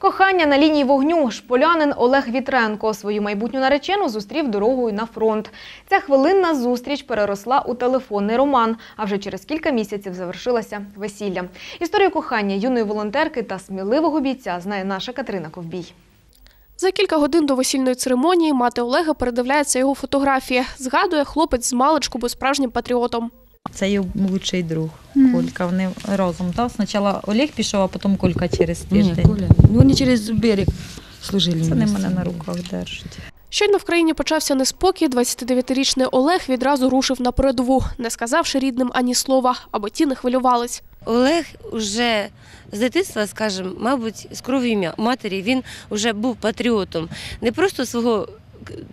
Кохання на лінії вогню. Шполянин Олег Вітренко свою майбутню наречену зустрів дорогою на фронт. Ця хвилинна зустріч переросла у телефонний роман, а вже через кілька місяців завершилася весілля. Історію кохання юної волонтерки та сміливого бійця знає наша Катерина Ковбій. За кілька годин до весільної церемонії мати Олега передивляється його фотографії. Згадує, хлопець з маличку був справжнім патріотом. Це його лучший друг Колька. Вони разом. Так? Спочатку Олег пішов, а потім Колька через Ні, тиждень. Коля. Вони через берег служили. Це не мене на руках держать. Щойно в країні почався неспокій, 29-річний Олег відразу рушив на передову, не сказавши рідним ані слова, аби ті не хвилювались. Олег уже з дитинства, скажімо, мабуть, з кров'ю матері, він вже був патріотом не просто свого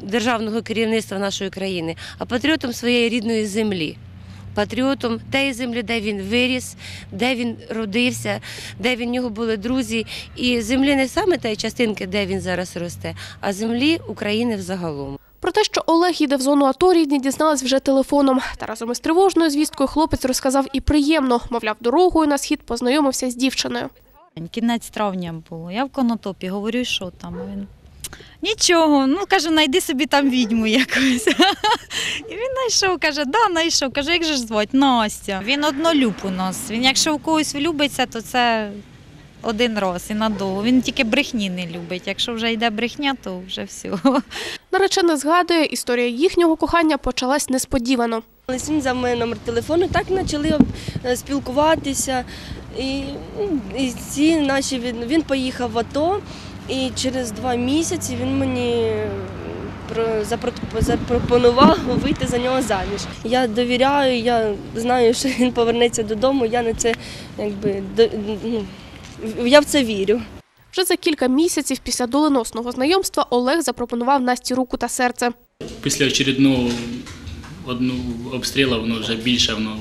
державного керівництва нашої країни, а патріотом своєї рідної землі. Патріотом тієї землі, де він виріс, де він родився, де в нього були друзі. І землі не саме тієї частинки, де він зараз росте, а землі України взагалом. Про те, що Олег їде в зону АТО, рідні дізнались вже телефоном. Та разом із тривожною звісткою хлопець розказав і приємно, мовляв, дорогою на схід познайомився з дівчиною. Кінець травня було. Я в конотопі говорю, що там. Він нічого. Ну кажу, знайди собі там відьму якусь. І він знайшов, каже, да, знайшов. Кажу, як же ж звати? Настя. Він однолюб у нас. Він якщо в когось влюбиться, то це один раз і надовго. Він тільки брехні не любить. Якщо вже йде брехня, то вже все. Наречена згадує, історія їхнього кохання почалась несподівано. Він взяв мене номер телефону, так почали е, спілкуватися. І, ну, і ці наші він, він поїхав в АТО, і через два місяці він мені про- запро- запропонував вийти за нього заміж. Я довіряю, я знаю, що він повернеться додому. Я на це якби до- ну, я в це вірю. Вже за кілька місяців після доленосного знайомства Олег запропонував Насті руку та серце. після очередного одного обстрілу воно вже більше воно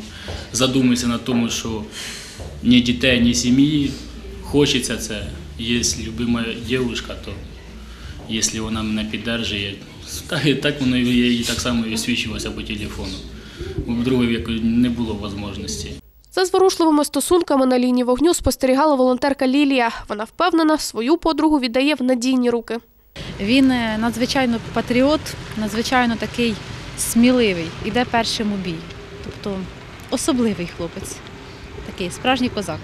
задумується на тому, що ні дітей, ні сім'ї. Хочеться це. Є любима дівчинка, то якщо вона мене підтримує, так, і так воно і я їй так само висвічувалося по телефону. У другої не було можливості. За зворушливими стосунками на лінії вогню спостерігала волонтерка Лілія. Вона впевнена, свою подругу віддає в надійні руки. Він е, надзвичайно патріот, надзвичайно такий сміливий, іде першим у бій. Тобто особливий хлопець, такий справжній козак.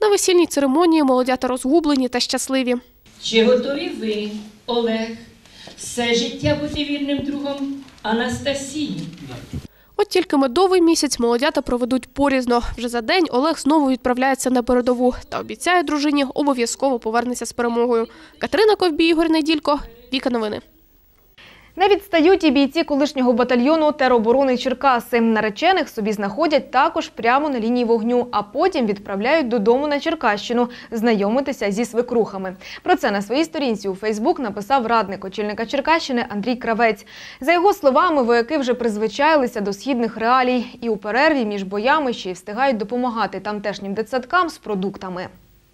На весільній церемонії молодята розгублені та щасливі. Чи готові ви, Олег, все життя бути вірним другом Анастасії? От тільки медовий місяць молодята проведуть порізно. Вже за день Олег знову відправляється на передову та обіцяє дружині обов'язково повернеться з перемогою. Катерина Ковбій, Ігор Неділько, Віка Новини. Не відстають і бійці колишнього батальйону тероборони Черкаси. Наречених собі знаходять також прямо на лінії вогню, а потім відправляють додому на Черкащину знайомитися зі свекрухами. Про це на своїй сторінці у Фейсбук написав радник очільника Черкащини Андрій Кравець. За його словами, вояки вже призвичаїлися до східних реалій і у перерві між боями ще й встигають допомагати тамтешнім дитсадкам з продуктами.